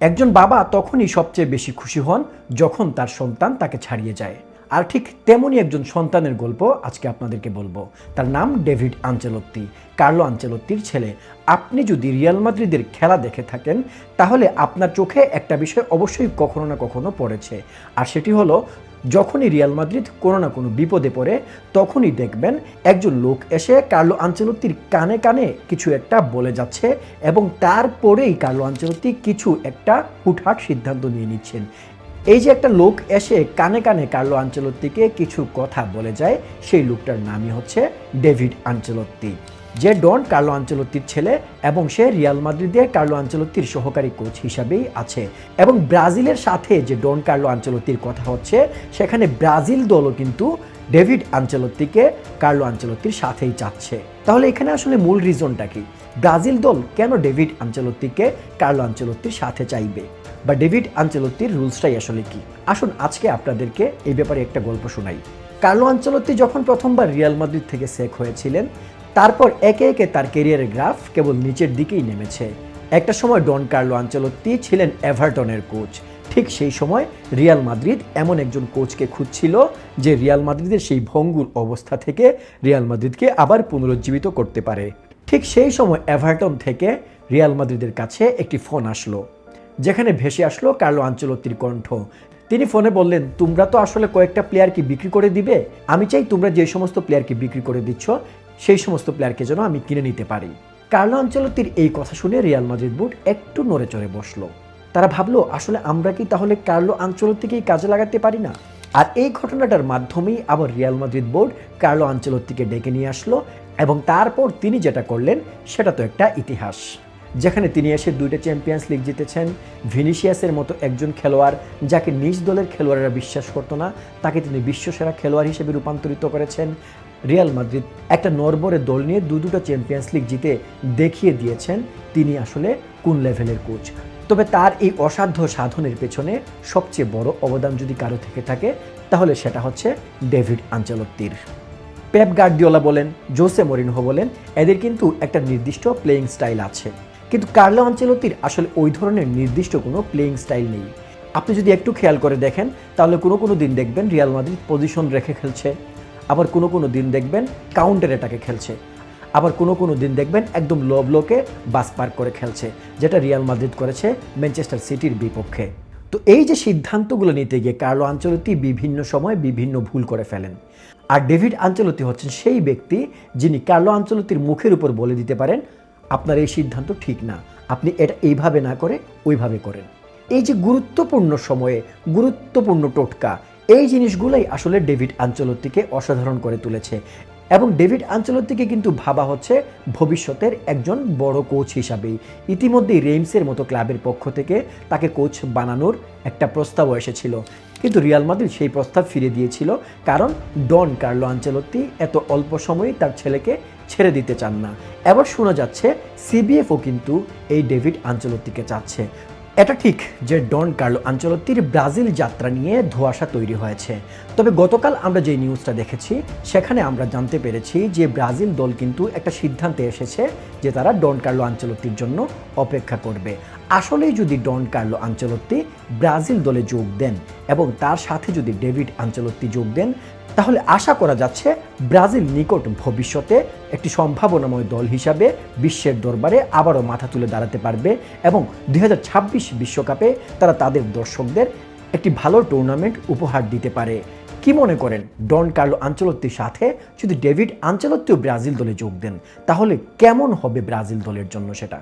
একজন বাবা তখনই সবচেয়ে বেশি খুশি হন যখন তার সন্তান তাকে ছাড়িয়ে যায়। আর ঠিক তেমনই একজন সন্তানের গল্প আজকে আপনাদেরকে বলব। তার নাম ডেভিড আঞ্চেলত্তি। কার্লো আঞ্চেলত্তির ছেলে। আপনি যদি রিয়াল মাদ্রিদের খেলা দেখে থাকেন, তাহলে আপনার চোখে একটা বিষয় অবশ্যই কখনো না কখনো পড়েছে। আর সেটি হলো যখনই রিয়াল মাদ্রিদ কোনো না কোনো বিপদে পড়ে, তখনই দেখবেন একজন লোক এসে কার্লো আঞ্চলত্তির কানে কানে কিছু একটা বলে যাচ্ছে এবং তারপরেই কার্লো আঞ্চলত্তি কিছু একটা হুটহাট সিদ্ধান্ত নিয়ে নিচ্ছেন। এই যে একটা লোক এসে কানে কানে কার্লো আঞ্চলত্তিকে কিছু কথা বলে যায়, সেই লোকটার নামই হচ্ছে ডেভিড আঞ্চলত্তি যে ডন কার্লো আঞ্চলত্তির ছেলে এবং সে রিয়াল মাদ্রিদে কার্লো আঞ্চলত্তির সহকারী কোচ হিসাবেই আছে। এবং ব্রাজিলের সাথে যে ডন কার্লো আঞ্চলত্তির কথা হচ্ছে, সেখানে ব্রাজিল দলও কিন্তু ডেভিড আঞ্চলত্তিকে কার্লো আঞ্চলত্তির সাথেই চাচ্ছে। তাহলে এখানে আসলে মূল রিজনটা কি? ব্রাজিল দল কেন ডেভিড আঞ্চলত্তিকে কার্লো আঞ্চলত্তির সাথে চাইবে? বা ডেভিড আঞ্চলত্তির রুলসটাই আসলে কি? আসুন আজকে আপনাদেরকে এই ব্যাপারে একটা গল্প শোনাই। কার্লো আঞ্চলত্তি যখন প্রথমবার রিয়াল মাদ্রিদ থেকে সেক হয়েছিলেন তারপর একে একে তার কেরিয়ারের গ্রাফ কেবল নিচের দিকেই নেমেছে। একটা সময় ডন কার্লো আঞ্চলত্তি ছিলেন এভারটনের কোচ ঠিক সেই সময় রিয়াল মাদ্রিদ এমন একজন কোচকে খুঁজছিল যে রিয়াল মাদ্রিদের সেই ভঙ্গুর অবস্থা থেকে রিয়াল মাদ্রিদকে আবার পুনরুজ্জীবিত করতে পারে। ঠিক সেই সময় এভারটন থেকে রিয়াল মাদ্রিদের কাছে একটি ফোন আসলো, যেখানে ভেসে আসলো কার্লো আঞ্চলত্তির কণ্ঠ। তিনি ফোনে বললেন, তোমরা তো আসলে কয়েকটা প্লেয়ারকে বিক্রি করে দিবে? আমি চাই তোমরা যে সমস্ত প্লেয়ারকে বিক্রি করে দিচ্ছ সেই সমস্ত প্লেয়ারকে যেন আমি কিনে নিতে পারি। কার্লো আঞ্চলত্তির এই কথা শুনে রিয়াল মাদ্রিদ বোর্ড একটু নড়ে চড়ে বসল। তারা ভাবলো, আসলে আমরা কি তাহলে কার্লো আঞ্চলত্তিকেই কাজে লাগাতে পারি না? আর এই ঘটনাটার মাধ্যমেই আবার রিয়াল মাদ্রিদ বোর্ড কার্লো আঞ্চলত্তিকে ডেকে নিয়ে আসলো এবং তারপর তিনি যেটা করলেন, সেটা তো একটা ইতিহাস। যেখানে তিনি এসে দুইটা চ্যাম্পিয়ন্স লিগ জিতেছেন। ভিনিসিয়াসের মতো একজন খেলোয়াড় যাকে নিজ দলের খেলোয়াড়রা বিশ্বাস করতো না, তাকে তিনি বিশ্বসেরা খেলোয়াড় হিসেবে রূপান্তরিত করেছেন। রিয়াল মাদ্রিদ একটা নরবরে দল নিয়ে দু দুটো চ্যাম্পিয়ন্স লিগ জিতে দেখিয়ে দিয়েছেন তিনি আসলে কোন লেভেলের কোচ। তবে তার এই অসাধ্য সাধনের পেছনে সবচেয়ে বড় অবদান যদি কারও থেকে থাকে, তাহলে সেটা হচ্ছে ডেভিড আঞ্চলত্তির। পেপ গার্ডিওলা বলেন, জোসে মরিনহো বলেন, এদের কিন্তু একটা নির্দিষ্ট প্লেয়িং স্টাইল আছে। কিন্তু কার্লো আঞ্চেলতির আসলে ওই ধরনের নির্দিষ্ট কোনো প্লেয়িং স্টাইল নেই। আপনি যদি একটু খেয়াল করে দেখেন, তাহলে কোনো কোনো দিন দেখবেন রিয়াল মাদ্রিদ পজিশন রেখে খেলছে। আবার কোনো কোনো দিন দেখবেন কাউন্টার এটাকে খেলছে। আবার কোনো কোনো দিন দেখবেন একদম লো ব্লকে বাস পার্ক করে খেলছে, যেটা রিয়াল মাদ্রিদ করেছে ম্যানচেস্টার সিটির বিপক্ষে। তো এই যে সিদ্ধান্তগুলো নিতে গিয়ে কার্লো আঞ্চলতি বিভিন্ন সময় বিভিন্ন ভুল করে ফেলেন। আর ডেভিড আঞ্চলতি হচ্ছেন সেই ব্যক্তি যিনি কার্লো আঞ্চলতির মুখের উপর বলে দিতে পারেন, আপনার এই সিদ্ধান্ত ঠিক না। আপনি এটা এইভাবে না করে ওইভাবে করেন। এই যে গুরুত্বপূর্ণ সময়ে গুরুত্বপূর্ণ টোটকা এই জিনিসগুলোই আসলে ডেভিড আঞ্চলত্তিকে অসাধারণ করে তুলেছে। এবং ডেভিড আঞ্চলত্তিকে কিন্তু ভাবা হচ্ছে ভবিষ্যতের একজন বড় কোচ হিসাবেই। ইতিমধ্যেই রেইমসের মতো ক্লাবের পক্ষ থেকে তাকে কোচ বানানোর একটা প্রস্তাবও এসেছিল। কিন্তু রিয়াল মাদ্রিদ সেই প্রস্তাব ফিরে দিয়েছিল কারণ ডন কার্লো আঞ্চলত্তি এত অল্প সময়ে তার ছেলেকে ছেড়ে দিতে চান না। এবার শোনা যাচ্ছে, সিবিএফও কিন্তু এই ডেভিড আঞ্চলত্তিকে চাচ্ছে। এটা ঠিক যে ডন কার্লো আঞ্চলত্তির ব্রাজিল যাত্রা নিয়ে ধোয়াশা তৈরি হয়েছে। তবে গতকাল আমরা যে নিউজটা দেখেছি, সেখানে আমরা জানতে পেরেছি যে ব্রাজিল দল কিন্তু একটা সিদ্ধান্তে এসেছে যে তারা ডন কার্লো আঞ্চলত্তির জন্য অপেক্ষা করবে। আসলেই যদি ডন কার্লো আঞ্চলত্তি ব্রাজিল দলে যোগ দেন এবং তার সাথে যদি ডেভিড আঞ্চলত্তি যোগ দেন, তাহলে আশা করা যাচ্ছে ব্রাজিল নিকট ভবিষ্যতে একটি সম্ভাবনাময় দল হিসাবে বিশ্বের দরবারে আবারও মাথা তুলে দাঁড়াতে পারবে এবং দুই বিশ্বকাপে তারা তাদের দর্শকদের একটি ভালো টুর্নামেন্ট উপহার দিতে পারে। কি মনে করেন ডন কার্লো আঞ্চলত্তির সাথে যদি ডেভিড আঞ্চলত্তিও ব্রাজিল দলে যোগ দেন, তাহলে কেমন হবে ব্রাজিল দলের জন্য সেটা?